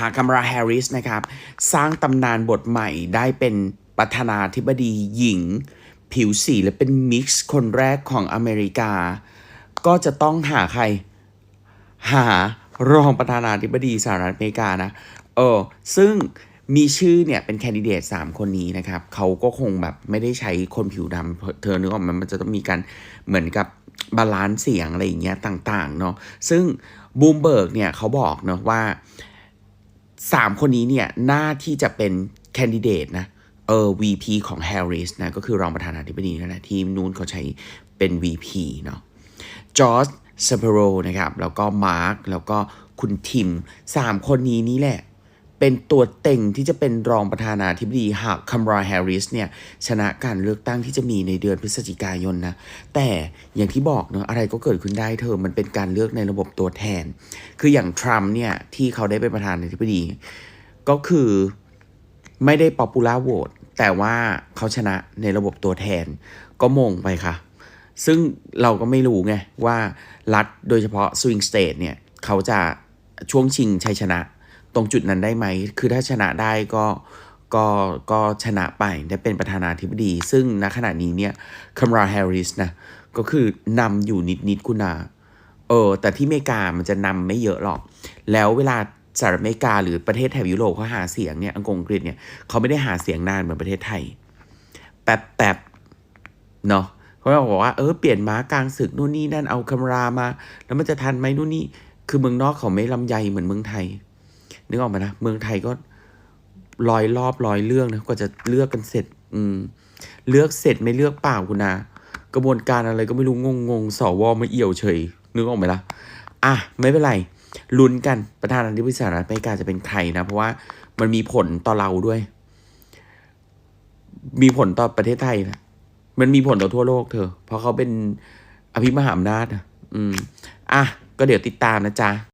หากำราแฮร์ริสนะครับ สร้างตำนานบทใหม่ได้เป็นประธานาธิบดีหญิง ผิวสีและเป็นมิกซ์คนแรกของอเมริกา ก็จะต้องหาใคร หารองประธานาธิบดีสหรัฐอเมริกานะ เออ ซึ่งมีชื่อเนี่ยเป็นแคนดิเดต3คนนี้นะครับ เขาก็คงแบบไม่ได้ใช้คนผิวดำเพราะเธอนึกออกมันมันจะต้องมีการเหมือนกับบาลานซ์เสียงอะไรอย่างเงี้ยต่าง ๆ เนาะซึ่งบูมเบิร์กเนี่ยเขาบอกเนาะว่า สามคนนี้เนี่ยน่าที่จะเป็นแคนดิเดตนะเออ VP ของแฮร์ริสนะก็คือรองประธานาธิบดีนั่นแหละทีมนู้นเขาใช้เป็น VP เนาะจอร์จเซเปโรนะครับ แล้วก็มาร์คแล้วก็คุณทิมสามคนนี้นี่แหละ เป็นตัวเต็งที่จะเป็นรองประธานาธิบดีหากคัมราแฮร์ริสเนี่ยชนะการเลือกตั้งที่จะมีในเดือนพฤศจิกายนนะ แต่อย่างที่บอกเนอะอะไรก็เกิดขึ้นได้เธอมันเป็นการเลือกในระบบตัวแทน คืออย่างทรัมป์เนี่ยที่เขาได้เป็นประธานาธิบดี ก็คือไม่ได้ป๊อปปูล่าโหวตแต่ว่าเขาชนะในระบบตัวแทนก็มงไปค่ะ ซึ่งเราก็ไม่รู้ไงว่ารัฐโดยเฉพาะสวิงสเตทเนี่ยเขาจะช่วงชิงชัยชนะ ตรงจุดนั้นได้ไหม คือถ้าชนะได้ก็ก็ก็ชนะไปได้เป็นประธานาธิบดี ซึ่งณขณะนี้เนี่ยคัมราแฮร์ริสนะก็คือนำอยู่นิดนิดๆกุณาเออแต่ที่อเมริกามันจะนำไม่เยอะหรอก แล้วเวลาสหรัฐอเมริกาหรือประเทศแถบยุโรปเขาหาเสียงเนี่ยอังกฤษกฤษเนี่ยเขาไม่ได้หาเสียงนานเหมือนประเทศไทย แป๊บแป๊บเนาะเขาบอกว่าเออเปลี่ยนม้ากลางศึกนู่นนี่นั่นเอาคารามา แล้วมันจะทันไหมนู่นนี่คือเมืองนอกเขาไม่ลำใยเหมือนเมืองไทย นึกออกไหมนะเมืองไทยก็ร้อยรอบร้อยเรื่องนะกว่าจะเลือกกันเสร็จ อืม เลือกเสร็จไม่เลือกเปล่าคุณนะกระบวนการอะไรก็ไม่รู้งงงๆสวมาเอี่ยวเฉย นึกออกไหมล่ะ อะ ไม่เป็นไรลุ้นกันประธานาธิบดีสหรัฐอเมริกาจะเป็นใครนะ เพราะว่ามันมีผลต่อเราด้วย มีผลต่อประเทศไทยนะมันมีผลต่อทั่วโลกเธอ เพราะเขาเป็นอภิมหาอำนาจนะอืม อะ ก็เดี๋ยวติดตามนะจ๊ะ